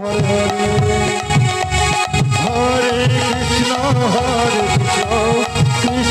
হরে Krishna হরে Krishna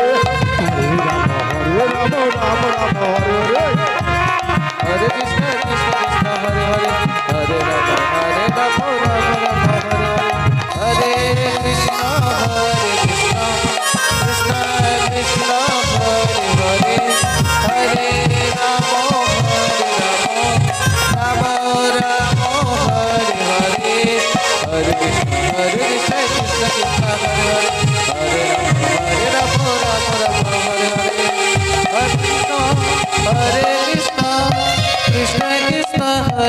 হরে